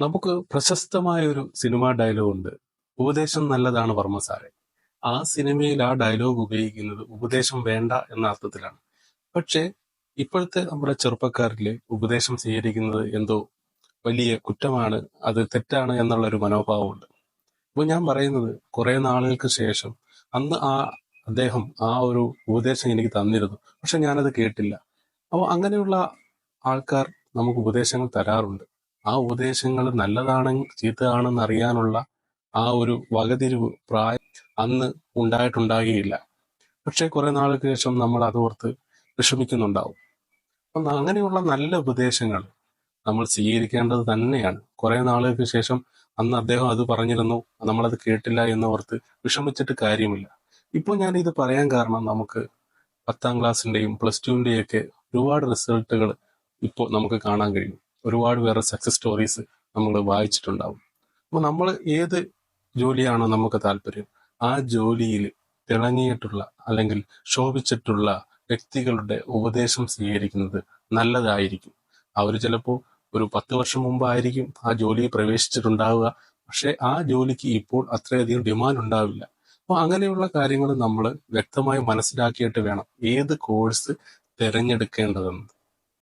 നമുക്ക് പ്രശസ്തമായ ഒരു സിനിമാ ഡയലോഗ് ഉണ്ട് ഉപദേശം നല്ലതാണ് വർമ്മ സാറേ ആ സിനിമയിൽ ആ ഡയലോഗ് ഉപയോഗിക്കുന്നത് ഉപദേശം വേണ്ട എന്ന അർത്ഥത്തിലാണ്. പക്ഷേ ഇപ്പോഴത്തെ നമ്മുടെ ചെറുപ്പക്കാരിലെ ഉപദേശം സ്വീകരിക്കുന്നത് എന്തോ വലിയ കുറ്റമാണ് അത് തെറ്റാണ് എന്നുള്ള ഒരു മനോഭാവമുണ്ട്. അപ്പൊ ഞാൻ പറയുന്നത് കുറെ നാളുകൾക്ക് ശേഷം അന്ന് ആ അദ്ദേഹം ആ ഒരു ഉപദേശം എനിക്ക് തന്നിരുന്നു. പക്ഷെ ഞാനത് കേട്ടില്ല. അപ്പോൾ അങ്ങനെയുള്ള ആൾക്കാർ നമുക്ക് ഉപദേശങ്ങൾ തരാറുണ്ട്. ആ ഉപദേശങ്ങൾ നല്ലതാണെങ്കിൽ ചീത്തയാണെന്ന് അറിയാനുള്ള ആ ഒരു വകതിരിവ് പ്രായം അന്ന് ഉണ്ടായിട്ടുണ്ടാകുകയില്ല പക്ഷേ കുറെ നാൾക്ക് ശേഷം നമ്മൾ അതോർത്ത് വിഷമിക്കുന്നുണ്ടാവും. അപ്പം അങ്ങനെയുള്ള നല്ല ഉപദേശങ്ങൾ നമ്മൾ സ്വീകരിക്കേണ്ടത് തന്നെയാണ്. കുറെ നാളുകൾക്ക് ശേഷം അന്ന് അദ്ദേഹം അത് പറഞ്ഞിരുന്നു നമ്മളത് കേട്ടില്ല എന്ന് ഓർത്ത് വിഷമിച്ചിട്ട് കാര്യമില്ല. ഇപ്പോൾ ഞാൻ ഇത് പറയാൻ കാരണം നമുക്ക് പത്താം ക്ലാസ്സിന്റെയും പ്ലസ് ടുവിന്റെയും ഒക്കെ ഒരുപാട് റിസൾട്ടുകൾ ഇപ്പോൾ നമുക്ക് കാണാൻ കഴിയും. ഒരുപാട് വേറെ സക്സസ് സ്റ്റോറീസ് നമ്മൾ വായിച്ചിട്ടുണ്ടാവും. അപ്പോൾ നമ്മൾ ഏത് ജോലിയാണോ നമുക്ക് താല്പര്യം ആ ജോലിയിൽ തിളങ്ങിയിട്ടുള്ള അല്ലെങ്കിൽ ശോഭിച്ചിട്ടുള്ള വ്യക്തികളുടെ ഉപദേശം സ്വീകരിക്കുന്നത് നല്ലതായിരിക്കും. അവർ ചിലപ്പോൾ ഒരു പത്ത് വർഷം മുമ്പായിരിക്കും ആ ജോലിയിൽ പ്രവേശിച്ചിട്ടുണ്ടാവുക. പക്ഷെ ആ ജോലിക്ക് ഇപ്പോൾ അത്രയധികം ഡിമാൻഡ് ഉണ്ടാവില്ല. അപ്പോൾ അങ്ങനെയുള്ള കാര്യങ്ങൾ നമ്മൾ വ്യക്തമായി മനസ്സിലാക്കിയിട്ട് വേണം ഏത് കോഴ്സ് തിരഞ്ഞെടുക്കേണ്ടതെന്ന്.